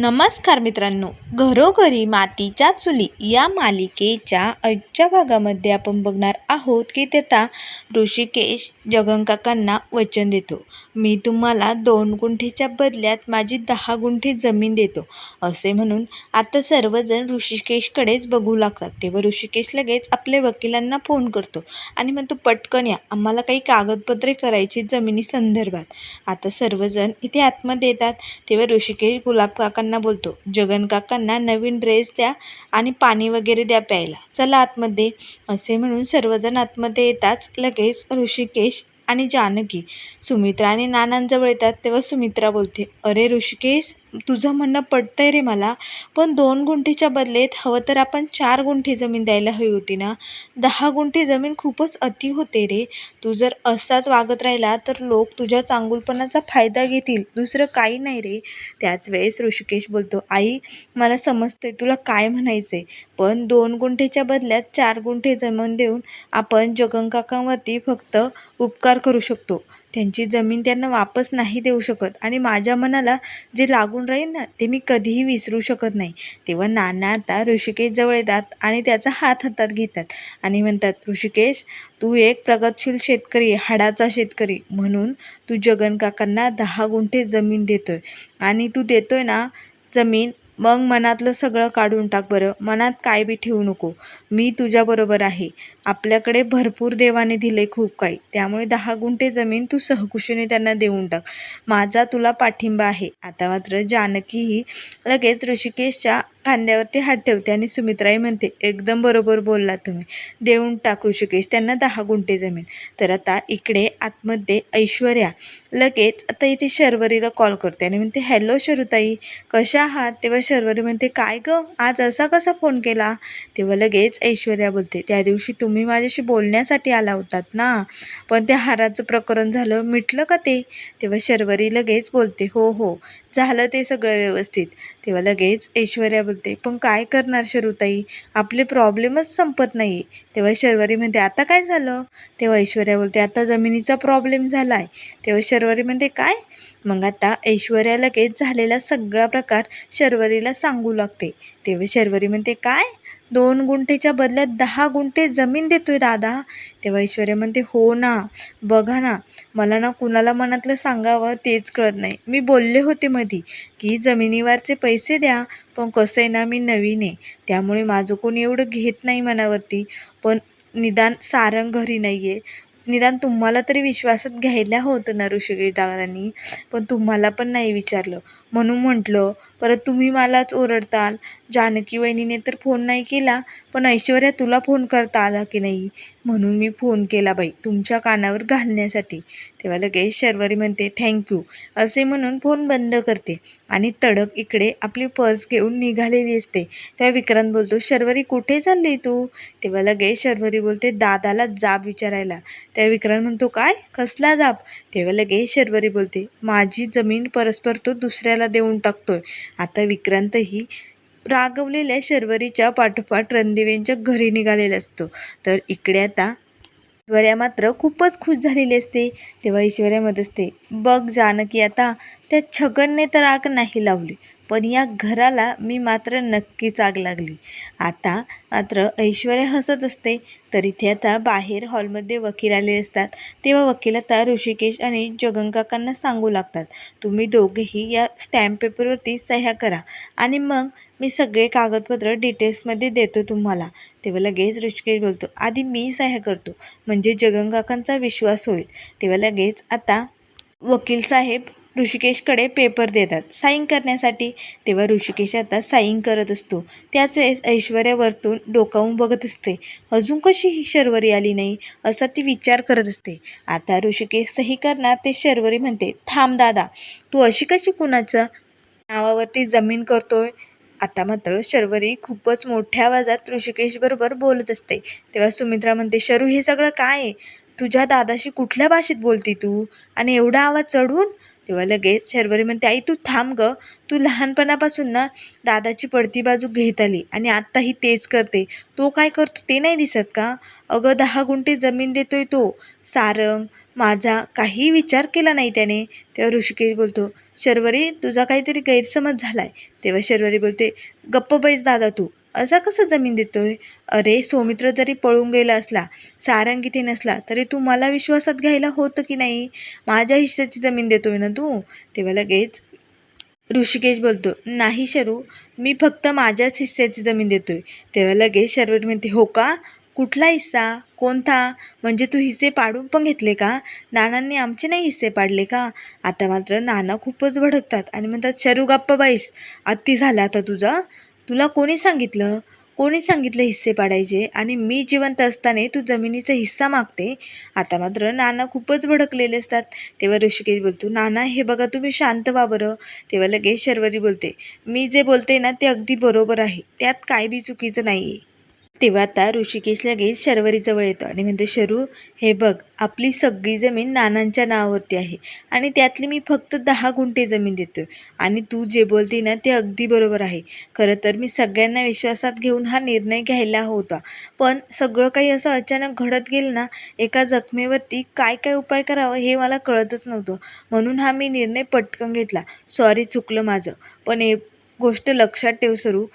नमस्कार मित्रांनो घरोघरी मातीच्या चुली या मालिकेच्या आजच्या भागामध्ये आपण बघणार आहोत की त्याचा ऋषिकेश जगनकाकांना वचन देतो. मी तुम्हाला दोन गुंठेच्या बदल्यात माझी दहा गुंठे जमीन देतो. असे म्हणून आता सर्वजण ऋषिकेशकडेच बघू लागतात. तेव्हा ऋषिकेश लगेच आपल्या वकिलांना फोन करतो आणि म्हणतो पटकन या आम्हाला काही कागदपत्रे करायची जमिनी संदर्भात. आता सर्वजण इथे आतमध्ये येतात. तेव्हा ऋषिकेश गुलाब काकांना बोलतो जगन काकांना नवीन ड्रेस द्या आणि पाणी वगैरे द्या प्यायला. चला आतमध्ये. असे म्हणून सर्वजण आतमध्ये येताच लगेच ऋषिकेश आणि जानकी सुमित्रा आणि नानांजवळ येतात तेव्हा सुमित्रा बोलते अरे ऋषिकेश तुझं म्हणणं पटतंय रे मला पण दोन गुंठेच्या बदलेत हवं तर आपण चार गुंठे जमीन द्यायला हवी होती ना? दहा गुंठे जमीन खूपच अति होते रे. तू जर असाच वागत राहिला तर लोक तुझ्या चांगुलपणाचा फायदा घेतील दुसरं काही नाही रे. त्याच वेळेस ऋषिकेश बोलतो आई मला समजतंय तुला काय म्हणायचंय पण दोन गुंठेच्या बदल्यात चार गुंठे जमीन देऊन आपण जगंकाकांवरती फक्त उपकार करू शकतो. त्यांची जमीन त्यांना वापस नाही देऊ शकत आणि माझ्या मनाला जे लागून राहील ना ते मी कधीही विसरू शकत नाही. तेव्हा नाना आता ऋषिकेशजवळ येतात आणि त्याचा हात हातात घेतात आणि म्हणतात ऋषिकेश तू एक प्रगतशील शेतकरी आहे हाडाचा शेतकरी. म्हणून तू जगन काकांना दहा गुंठे जमीन देतोय आणि तू देतोय ना जमीन मग मनातलं सगळं काढून टाक बरं. मनात काय बी ठेवू नको. मी तुझ्याबरोबर आहे. आपल्याकडे भरपूर देवाने दिले खूप काही. त्यामुळे दहा गुंठे जमीन तू सहकुशीने त्यांना देऊन टाक. माझा तुला पाठिंबा आहे. आता मात्र जानकी ही लगेच ऋषिकेशच्या खांद्यावरती हात ठेवते आणि सुमित्राही म्हणते एकदम बरोबर बोलला तुम्ही. देऊन टाक ऋषिकेश त्यांना दहा गुंठे जमीन. तर आता इकडे आतमध्ये ऐश्वर्या. लगेच आता इथे शर्वरीला कॉल करते आणि म्हणते हॅलो शरुताई. कशा आहात? तेव्हा शर्वरी म्हणते काय गं? आज असा कसा फोन केला? तेव्हा लगेच ऐश्वर्या बोलते त्या दिवशी तुम्ही माझ्याशी बोलण्यासाठी आला होतात ना? पण त्या हाराचं प्रकरण झालं. मिटलं का ते? तेव्हा शर्वरी लगेच बोलते हो हो. झालं ते सगळं व्यवस्थित. तेव्हा लगेच ऐश्वर्या बोलते पण काय करणार शरूताई? आपले प्रॉब्लेमच संपत नाही. तेव्हा शर्वरी म्हणते आता काय झालं? तेव्हा ऐश्वर्या बोलते आता जमिनीचा प्रॉब्लेम झाला आहे तेव्हा शर्वरी म्हणते काय? मग आता ऐश्वर्या लगेच झालेला सगळा प्रकार शर्वरीला सांगू लागते. तेव्हा शर्वरी म्हणते काय? दोन गुंठेच्या बदल्यात दहा गुंठे जमीन देतोय दादा. तेव्हा ऐश्वर्या म्हणते हो ना बघा ना मला ना कुणाला मनातलं सांगावं तेच कळत नाही. मी बोलले होते मधी की जमिनीवरचे पैसे द्या पण कसं आहे ना मी नवीन आहे. त्यामुळे माझं कोणी एवढं घेत नाही मनावरती. पण निदान सारंग घरी नाही आहे निदान तुम्हाला तरी विश्वासात घ्यायला होतं ना ऋषिकेश दादांनी. पण तुम्हाला पण नाही विचारलं. म्हणून म्हटलं परत तुम्ही मलाच ओरडताल? जानकी वहिनीने तर फोन नाही केला पण ऐश्वर्या तुला फोन करता आला की नाही? म्हणून मी फोन केला बाई तुमच्या कानावर घालण्यासाठी. तेव्हा लगेच शर्वरी म्हणते थँक्यू असे म्हणून फोन बंद करते आणि तडक इकडे आपली पर्स घेऊन निघालेली असते. तेव्हा विक्रांत बोलतो शर्वरी कुठे चालली तू? तेव्हा लगेच शर्वरी बोलते दादाला जाब विचारायला. तेव्हा विक्रांत म्हणतो काय? कसला जाब? तेव्हा लगेच शर्वरी बोलते माझी जमीन परस्पर तो दुसऱ्याला देऊन टाकतोय. आता विक्रांतही रागवलेल्या शर्वरीच्या पाठोपाठ रणदिवेंच्या घरी निघालेला असतो. तर इकडे आता ऐश्वर्या मात्र खूपच खुश झालेली असते. तेव्हा ऐश्वर्या म्हणत असते बघ जानकी आता त्या छगनने तर आग नाही लावली पण या घराला मी मात्र नक्कीच आग लागली. आता मात्र ऐश्वर्या हसत असते तर इथे आता बाहेर हॉलमध्ये वकील आले असतात. तेव्हा वकील आता ऋषिकेश आणि जगंकाकांना सांगू लागतात. तुम्ही दोघेही या स्टॅम्प पेपरवरती सह्या करा. आणि मग मी सगळे कागदपत्र डिटेल्समध्ये देतो तुम्हाला. तेव्हा लगेच ऋषिकेश बोलतो आधी मी सह्या करतो. म्हणजे जगंकाकांचा विश्वास होईल. तेव्हा लगेच आता वकील साहेब ऋषिकेशकडे पेपर देतात. साईन करण्यासाठी तेव्हा ऋषिकेश आता साईन करत असतो. त्याच वेळेस ऐश्वर्या वरतून डोकावून बघत असते. अजून कशी ही शर्वरी आली नाही? असा ती विचार करत असते. आता ऋषिकेश सही करणार ते शर्वरी म्हणते थांब दादा तू अशी कशी कुणाच्या नावावरती जमीन करतोय? आता मात्र शर्वरी खूपच मोठ्या आवाजात ऋषिकेशबरोबर बोलत असते. तेव्हा सुमित्रा म्हणते शरू हे सगळं काय आहे? तुझ्या दादाशी कुठल्या भाषेत बोलती तू? आणि एवढा आवाज चढवून तेव्हा लगेच शर्वरी म्हणते आई तू थांब ग. तू लहानपणापासून ना दादाची पडती बाजू घेत आली आणि आत्ताही तेच करते. तो काय करतो ते नाही दिसत का? अगं दहा गुंठे जमीन देतोय तो. सारंग माझा काही विचार केला नाही त्याने. तेव्हा ऋषिकेश बोलतो शर्वरी तुझा काहीतरी गैरसमज झाला आहे तेव्हा शर्वरी बोलते गप्प बैस दादा तू. असा कसा जमीन देतोय? अरे सौमित्र जरी पळून गेला असला सारंग इथे नसला तरी तू मला विश्वासात घ्यायला होतं की नाही? माझ्या हिश्श्याची जमीन देतोय ना तू? तेव्हा लगेच ऋषिकेश बोलतो नाही शरू मी फक्त माझ्याच हिस्स्याची जमीन देतोय. तेव्हा लगेच शर्वरी म्हणते हो का? कुठला हिस्सा? कोणता? म्हणजे तू हिस्से पाडून पण घेतले का? नानांनी आमचे नाही हिस्से पाडले का? आता मात्र नाना खूपच भडकतात आणि म्हणतात शरू गप्पा बाईस अति झाला आता तुझा. तुला कोणी सांगितलं? कोणी सांगितलं हिस्से पाडायचे? आणि मी जिवंत असताना तू जमिनीचा हिस्सा मागते? आता मात्र नाना खूपच भडकलेले असतात. तेव्हा ऋषिकेश बोलतो नाना हे बघा तुम्ही शांत व्हा बरं. तेव्हा लगेच शर्वरी बोलते मी जे बोलते ना ते अगदी बरोबर आहे. त्यात काय बी चुकीचं नाही आहे तेव्हा आता ऋषिकेश लगेच शर्वरीजवळ येतो आणि म्हणतो शरू हे बघ आपली सगळी जमीन नानांच्या नावावरती आहे आणि त्यातली मी फक्त दहा गुंठे जमीन देतोय आणि तू जे बोलते ना ते अगदी बरोबर आहे. खरं तर मी सगळ्यांना विश्वासात घेऊन हा निर्णय घ्यायला होता. पण सगळं काही असं अचानक घडत गेलं ना एका जखमेवरती काय काय उपाय करावं हे मला कळतच नव्हतं. म्हणून हा मी निर्णय पटकन घेतला. सॉरी चुकलं माझं. पण एक गोष्ट लक्षात ठेव सरू.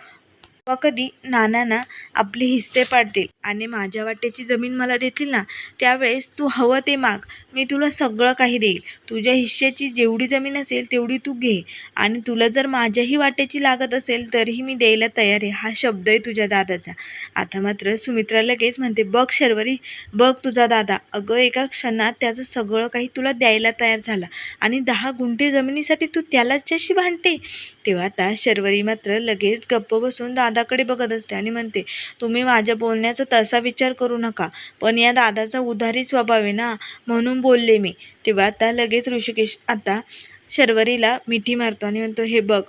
किंवा कधी नानांना आपले हिस्से पाडतील आणि माझ्या वाटेची जमीन मला देतील ना त्यावेळेस तू हवं ते माग. मी तुला सगळं काही देईल. तुझ्या हिश्श्याची जेवढी जमीन असेल तेवढी तू घे. आणि तुला जर माझ्याही वाटेची लागत असेल तरीही मी द्यायला तयार आहे. हा शब्द आहे तुझ्या दादाचा. आता मात्र सुमित्रा लगेच म्हणते बघ शर्वरी बघ तुझा दादा. अगं एका क्षणात त्याचं सगळं काही तुला द्यायला तयार झाला आणि दहा गुंठे जमिनीसाठी तू त्यालाच्याशी भांडते. तेव्हा आता शर्वरी मात्र लगेच गप्प बसून दादाकडे बघत असते आणि म्हणते तुम्ही माझ्या बोलण्याचा तसा विचार करू नका पण या दादाचा उधारी स्वभाव आहे ना म्हणून बोलले मी. तेव्हा आता लगेच ऋषिकेश आता शर्वरीला मिठी मारतो आणि म्हणतो हे बघ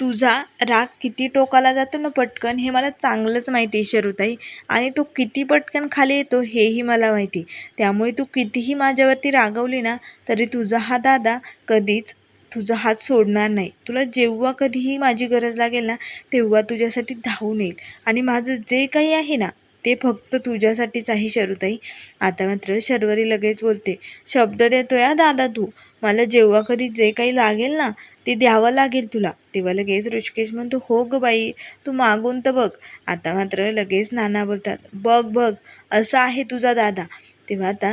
तुझा राग किती टोकाला जातो ना पटकन हे मला चांगलंच माहिती आहे शरुताई. आणि तो किती पटकन खाली येतो हेही मला माहिती. त्यामुळे तू कितीही माझ्यावरती रागवली ना तरी तुझा हा दादा कधीच तुझा हात सोडणार नाही. तुला जेव्हा कधीही माझी गरज लागेल ना तेव्हा तुझ्यासाठी धावून येईल. आणि माझं जे काही आहे ना ते फक्त तुझ्यासाठीच आहे शरुताई. आता मात्र शर्वरी लगेच बोलते शब्द देतो या दादा तू. मला जेव्हा कधी जे काही लागेल ना ते द्यावं लागेल तुला. तेव्हा लगेच ऋषिकेश म्हणतो हो ग बाई तू मागून तर बघ. आता मात्र लगेच नाना बोलतात बघ बघ असा आहे तुझा दादा. तेव्हा आता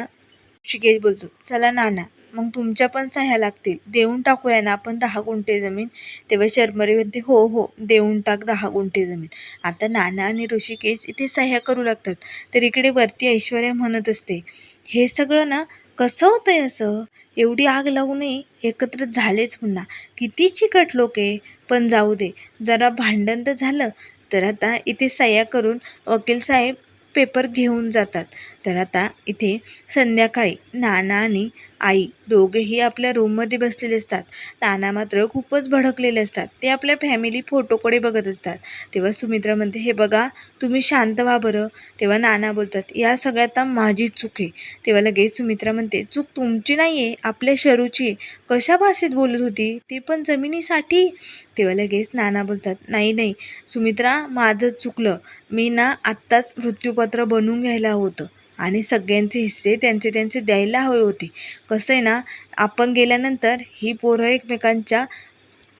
ऋषिकेश बोलतो चला नाना मग तुमच्या पण सह्या लागतील. देऊन टाकूया ना आपण दहा गुंठे जमीन. तेव्हा शर्मरे म्हणते हो हो देऊन टाक दहा गुंठे जमीन. आता नाना आणि ऋषिकेश इथे सह्या करू लागतात. तर इकडे वरती ऐश्वर्या म्हणत असते हे सगळं ना कसं होतंय असं? एवढी आग लावू नये एकत्र झालेच पुन्हा. किती चिकट लोक आहे. पण जाऊ दे जरा भांडण तर झालं. तर आता इथे सह्या करून वकील साहेब पेपर घेऊन जातात. तर आता इथे संध्याकाळी नाना आणि आई दोघेही आपल्या रूममध्ये बसलेले असतात. नाना मात्र खूपच भडकलेले असतात. ते आपल्या फॅमिली फोटोकडे बघत असतात. तेव्हा सुमित्रा म्हणते हे बघा तुम्ही शांत व्हा बरं. तेव्हा नाना बोलतात या सगळ्यात माझी चूक आहे. तेव्हा लगेच सुमित्रा म्हणते चूक तुमची नाही आहे आपल्या शरूची कशा भाषेत बोलत होती? ते पण जमिनीसाठी. तेव्हा लगेच नाना बोलतात नाही नाही सुमित्रा माझं चुकलं. मी ना आत्ताच मृत्यूपत्र बनवून घ्यायला होतं. आणि सगळ्यांचे हिस्से त्यांचे त्यांचे द्यायला हवे होते. कसं आहे ना आपण गेल्यानंतर ही पोरं एकमेकांच्या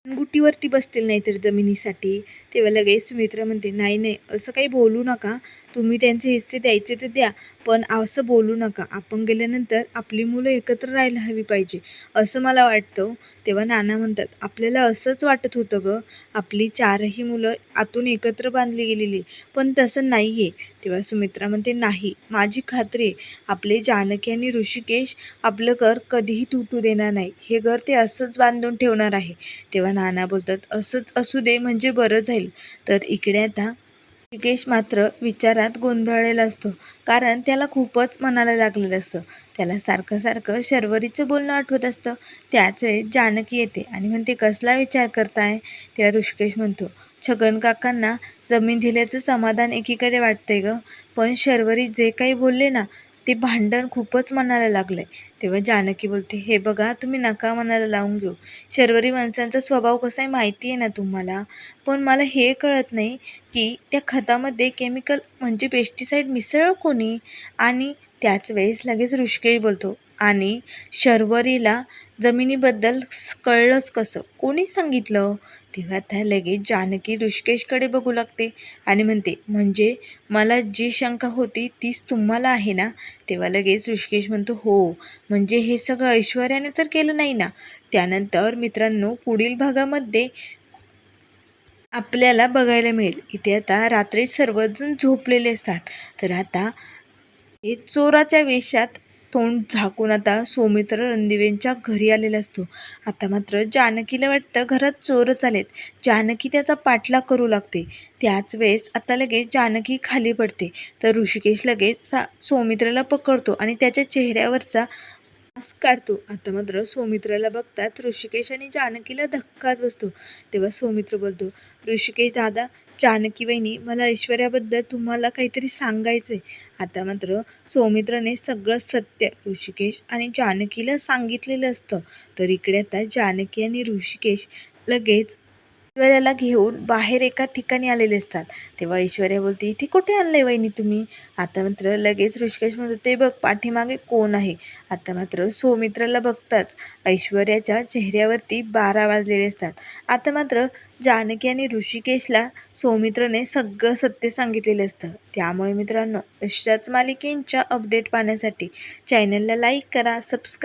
गुटीवरती बसतील नाहीतर जमिनीसाठी. तेव्हा लगेच सुमित्रा म्हणते नाही नाही असं काही बोलू नका. तुम्ही त्यांचे हिस्से द्यायचे तर द्या पण असं बोलू नका. आपण गेल्यानंतर आपली मुलं एकत्र राहायला हवी पाहिजे असं मला वाटतं. तेव्हा नाना म्हणतात आपल्याला असंच वाटत होतं गं. आपली चारही मुलं आतून एकत्र बांधली गेलेली पण तसं नाही आहे तेव्हा सुमित्रा म्हणते नाही माझी खात्री आहे. आपले जानकी आणि ऋषिकेश आपलं घर कधीही तुटू देणार नाही. हे घर ते असंच बांधून ठेवणार आहे. तेव्हा नाना बोलतात असंच असू दे म्हणजे बरं जाईल. तर इकडे आता ऋषिकेश मात्र विचारात गोंधळलेला असतो. कारण त्याला खूपच मनाला लागलेलं असतं. त्याला सारखं सारखं शर्वरीचं बोलणं आठवत असतं. त्याच वेळेस जानकी येते आणि म्हणते कसला विचार करताय? तेव्हा ऋषिकेश म्हणतो छगन काकांना जमीन दिल्याचं समाधान एकीकडे वाटतंय गं. पण शर्वरी जे काही बोलले ना ते भांडण खूपच मनाला आहे तेव्हा जानकी बोलते हे बघा तुम्ही नका मनाला लावून घेऊ. शर्वरी माणसांचा स्वभाव कसा आहे माहिती आहे ना तुम्हाला? पण मला हे कळत नाही की त्या खतामध्ये केमिकल म्हणजे पेस्टिसाईड मिसळ कोणी? आणि त्याच वेळेस लगेच ऋषिकेश बोलतो आणि शर्वरीला जमिनीबद्दल कळलंच कसं? कोणी सांगितलं? तेव्हा त्या लगेच जानकी ऋषिकेशकडे बघू लागते आणि म्हणते म्हणजे मला जी शंका होती तीच तुम्हाला आहे ना? तेव्हा लगेच ऋषिकेश म्हणतो हो म्हणजे हे सगळं ऐश्वर्याने तर केलं नाही ना? त्यानंतर मित्रांनो पुढील भागामध्ये आपल्याला बघायला मिळेल. इथे आता रात्री सर्वजण झोपलेले असतात. तर आता हे चोराच्या वेशात तोंड झाकून आता सौमित्र रणदिवेंच्या घरी आलेला असतो. आता मात्र जानकीला वाटतं घरात चोरच आलेत. जानकी त्याचा पाठलाग करू लागते. त्याच वेळेस आता लगेच जानकी खाली पडते. तर ऋषिकेश लगेच सा सौमित्राला पकडतो आणि त्याच्या चेहऱ्यावरचा मास्क काढतो. आता मात्र सौमित्राला बघताच ऋषिकेश आणि जानकीला धक्काच बसतो. तेव्हा सौमित्र बोलतो ऋषिकेश दादा जानकी वहिनी मला ऐश्वर्याबद्दल तुम्हाला काहीतरी सांगायचं आहे आता मात्र सौमित्राने सगळं सत्य ऋषिकेश आणि जानकीला सांगितलेलं असतं. तर इकडे आता जानकी आणि ऋषिकेश लगेच ऐश्वर्याला घेऊन बाहेर एका ठिकाणी आलेले असतात. तेव्हा ऐश्वर्या बोलते इथे कुठे आणलंय वहिनी तुम्ही? आता मात्र लगेच ऋषिकेश म्हणतो ते बघ पाठीमागे कोण आहे? आता मात्र सौमित्राला बघताच ऐश्वर्याच्या चेहऱ्यावरती बारा वाजलेले असतात. आता मात्र जानकी आणि ऋषिकेशला सौमित्रने सगळं सत्य सांगितलेलं असतं. त्यामुळे मित्रांनो अशाच मालिकेंच्या अपडेट पाहण्यासाठी चॅनलला लाईक करा सबस्क्राईब